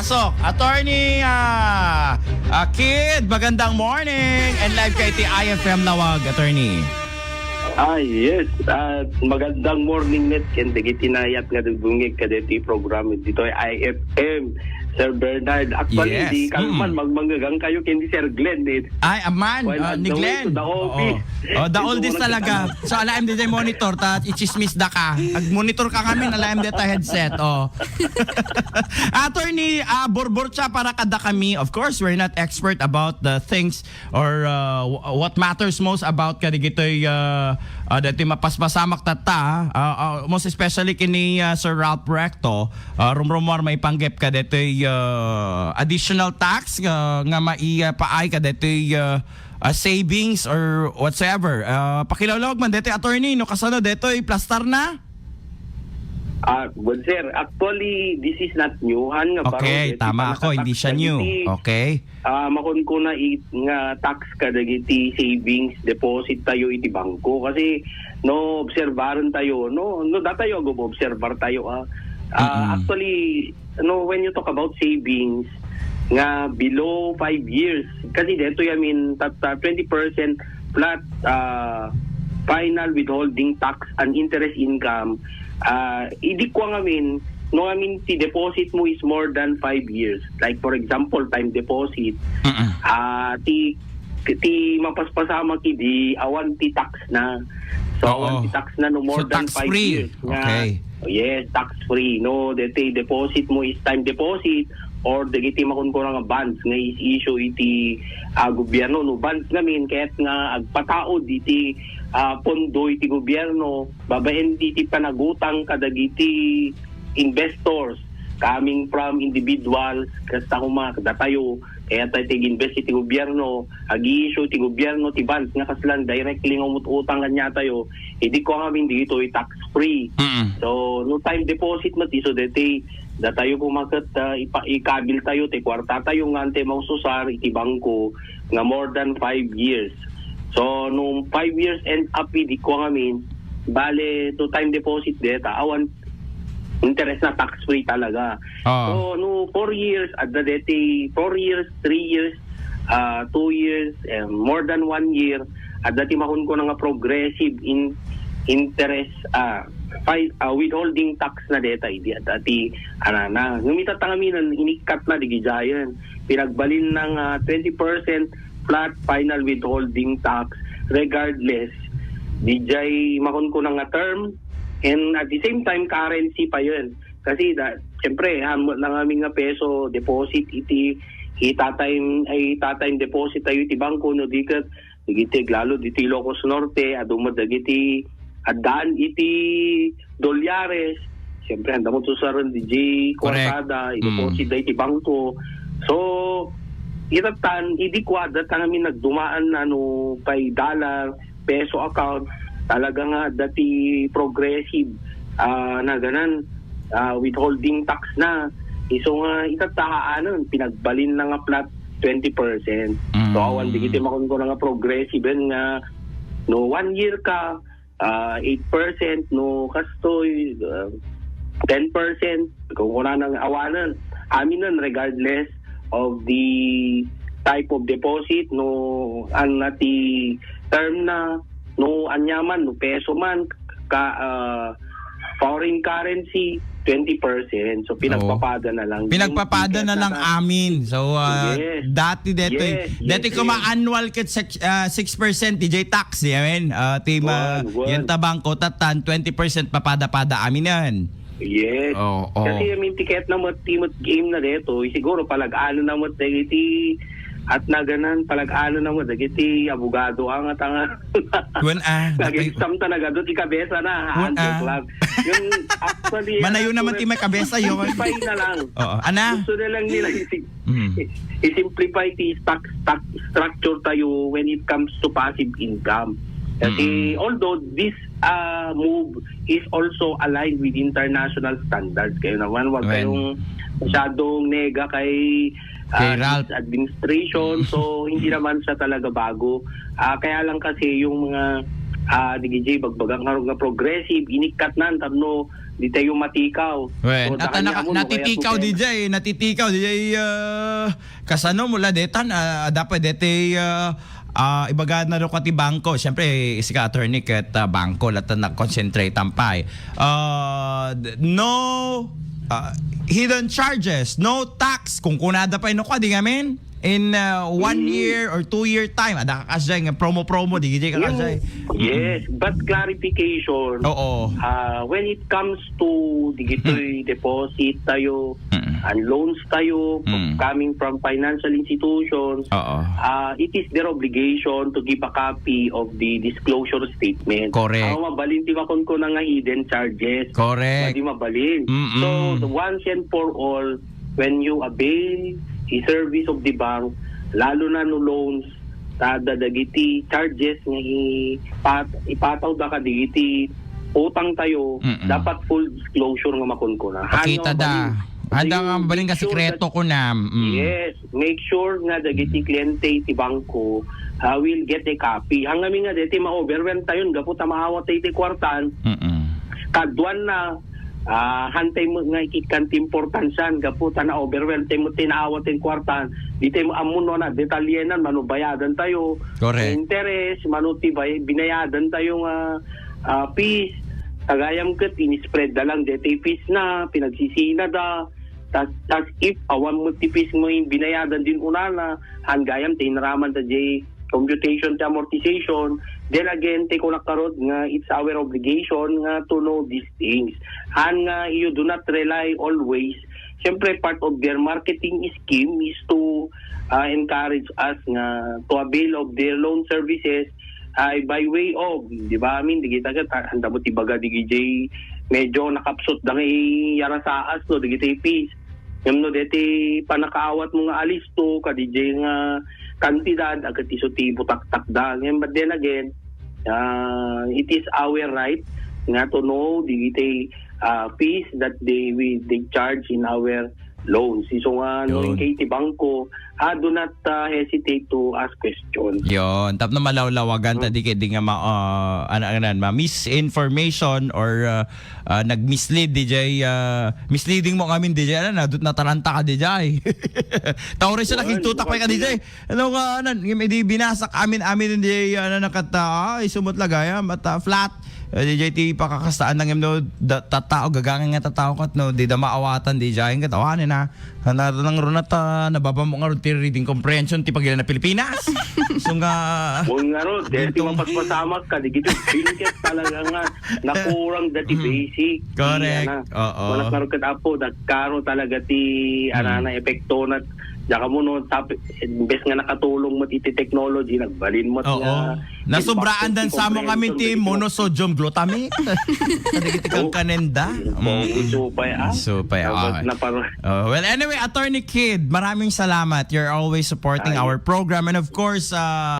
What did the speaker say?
Pasok. Attorney ah, ah, Kid, magandang morning. And live kay TIFM Nawag, attorney. Ah, yes. Ah, magandang morning net. Kaya gitinayat nga dugungig ka dito yung program dito ay IFM. Sir Bernard. Actually, Yes. di kalman Mm. magmanggagang kayo kendi Sir Glenn. Eh. Ay, aman, ah, on ni the way Glenn. the office. Oo. Oh, the oldest talaga. So, alaim din monitor, ta ichismis da ka. Ag-monitor ka kami, alaim din ta headset. Oh. Attorney, uh, borbor siya para kada kami. Of course, we're not expert about the things or uh, wh- what matters most about kadi gito'y uh, uh, dati mapaspasamak tata. Uh, uh, most especially kini uh, Sir Ralph Recto. Uh, rumrumor may panggap ka dito'y uh, additional tax uh, nga maipaay ka dito'y uh, uh, savings or whatsoever. Uh, pakilawlog man dito attorney no kasano dito plastar na. Ah, well, sir, actually, this is not new. Han, nga baro, Okay, dito tama ako, hindi siya new. Okay. Ah, makon ko na it, nga tax ka dagiti savings deposit tayo iti bangko kasi no obserbaran tayo no no datayo go obserbar tayo ah Ah, Mm-mm. actually no when you talk about savings nga below 5 years kasi dito I mean tat, ah, 20% flat ah, final withholding tax and interest income uh, idi ko nga amin no I mean ti deposit mo is more than 5 years like for example time deposit Mm-mm. ah ti ti mapaspasama ki di awan ti tax na so Oo. tax na no more So, than 5 tax-free. years nga Okay. yes tax free no deti deposit mo is time deposit or dagiti makon ko nga bonds nga is issue iti ah, gobyerno no bonds ngamin kahit nga agpataod iti ah, pondo iti gobyerno babaen iti panagutang kadagiti investors coming from individuals kasta kuma datayo kaya tayo tig-invest iti gobyerno agi-issue ti gobyerno ti bonds nga kaslan directly nga umututang kanya tayo hindi ko kami dito tax free Mm-mm. So, no time deposit ti so dati da tayo pumakat uh, ipa ikabil tayo ti kwarta tayo nga ante maususar iti bangko nga more than 5 years. So, nung 5 years end up di ko ngamin bale to time deposit data awan interest na tax free talaga. Oo. So, no 4 years at the dati 4 years, 3 years, uh, 2 years, and more than 1 year at dati mahon ko na nga progressive in interest uh, fi- uh, withholding tax na data idi at dati ana na ngumita tangaminan inikat na digijayan pinagbalin ng ah, 20% flat final withholding tax regardless DJ makon ko na nga term and at the same time currency pa yun kasi da, syempre hamot lang aming nga peso deposit iti itatime ay itatime deposit tayo iti bangko no dikat digiti lalo diti Ilocos Norte adumad dagiti adaan iti dolyares syempre handa mo to sa ron DJ Correct. Corsada Mm. iti bangko so iratan idi kwada ta kami nagdumaan na no pay dollar peso account talaga nga dati progressive ah, na ganan ah, withholding tax na iso nga itatahaanon pinagbalin na nga flat 20%. Mm. So awan digiti makon ko na nga progressive nga no one year ka ah, 8% no kastoy ah, 10% kung wala nang awanan amin nun regardless of the type of deposit no ang nati term na no anyaman no peso man ka ah, foreign currency 20% so pinagpapada na lang Pinagpapada na lang amin. So, uh, Yes. dati dito, Yes, dati yes, ko yes. ma-annual kit sec- uh, 6% DJ tax, di amin. Uh, tima, Buwan, buwan. yung tabangko, tatan, 20% papada-pada amin yan. Yes. Oo, oo. Kasi yung ticket na mo timot game na dito, siguro palag-ano na mo dagiti at na ganan palag-ano na mo dagiti abogado ang at ang Wen ah, sam talaga doon ikabesa na ha ah. club. Yung actually Manayo naman ti may kabesa yun. Simplify na lang. Oo, ana? Gusto na lang nila Mm. i-simplify ti stock, stock structure tayo when it comes to passive income. Kasi although this uh, move is also aligned with international standards, kayo naman wag When- kayong masyadong nega kay uh, administration. so hindi naman siya talaga bago. Ah, kaya lang kasi yung mga ah digijay bagbagang harong nga progressive inikat nan tapno di tayo matikaw. Well, So, mo, no, natitikaw kaya DJ, natitikaw DJ uh, kasano mula detan uh, dapat dete uh, uh, ibaga na ro kati bangko. Syempre isi ka attorney ket uh, bangko latan na concentrate tampay. Uh, d- no uh, hidden charges, no tax kung kunada pa ino ka di ngamin in uh, one Mm. year or two year time ada ka kasay nga promo promo di ka kasay. Yes, but clarification. Oo. Ah, when it comes to digitoy deposit tayo Mm. And loans tayo Mm. coming from financial institutions, Oo. uh, it is their obligation to give a copy of the disclosure statement. Correct. Ang mabalin ti makon ko na nga hidden charges. Correct. Hindi mabalin. Mm-mm. So, once and for all, when you avail the service of the bank, lalo na no loans, tada dagiti charges nga ipat, ipataw da ka digiti utang tayo, Mm-mm. dapat full disclosure nga makon ko na. Pakita da. Handa nga baling ka sikreto ko na. Mm. Yes, make sure nga dagiti kliyente ti bangko uh, will get a copy. Hanggang nga deti ma-overwhelm tayo, gapu ta maawat tayo ti kwartan, Mm-mm. kadwan na ah hantay mo nga ikikan ti importansyan gapu ta na overwhelm tayo mo tinaawat ti kwartan di tayo mo amuno na detalyenan manubayadan tayo Correct. interest manuti bay binayadan tayo nga ah, fees tagayam ket ini-spread da lang deti fees na pinagsisina da tas, tas if awan mo ti fees mo yung binayadan din una na hangayam tinraman ta jay computation to amortization. Then again ko nakarod nga it's our obligation nga to know these things. Han nga you do not rely always. Siyempre, part of their marketing scheme is to uh, encourage us nga to avail of their loan services ay by way of, di ba amin, di kita ka, handa mo tibaga di medyo nakapsot da nga yara sa as, no, di kita peace. Yung no, deti panakaawat mo nga alis to, ka DJ nga kantidad, agad iso ti butak-tak da. Ngayon, but then again, uh, it is our right nga to know the uh, fees that they we they charge in our loans. So no Yun. kay ti bangko, ah, do not uh, hesitate to ask questions. Yon, tap na malawlawagan ta di kay di nga ma uh, ano ano ma misinformation or uh, uh, nag-mislead DJ uh, misleading mo kami DJ ano na dut nataranta ka DJ. Tawre siya Well, nakitutak pa ka DJ. Ano ka ano may di binasak amin amin DJ ano nakata ay sumot lagaya mata flat. DJ ti pakakastaan ng no da, tatao gagangan nga tatao kat no di da maawatan DJ ang katawanin na na nang runat uh, nababa mo nga reading comprehension ti pagila na Pilipinas so nga Kung nga ro, dahil ti Dito. mapaspasamak ka, di gito, bilikit talaga nga, nakurang dati basic. Mm. Correct. Di, ana. Oo. Wala karo kat apo, nagkaro talaga ti, ana Mm. epekto na, Daka mo no, tap, imbes nga nakatulong mo ti ti technology, nagbalin mo Oo. nga. Nasubraan dan sa mo kami ti monosodium glutamate. Kadigiti kang kanenda. Mm. Isupay ah. Ah. Na parang, Oh, well, anyway, Attorney Kid, maraming salamat. You're always supporting Ay. our program. And of course, uh,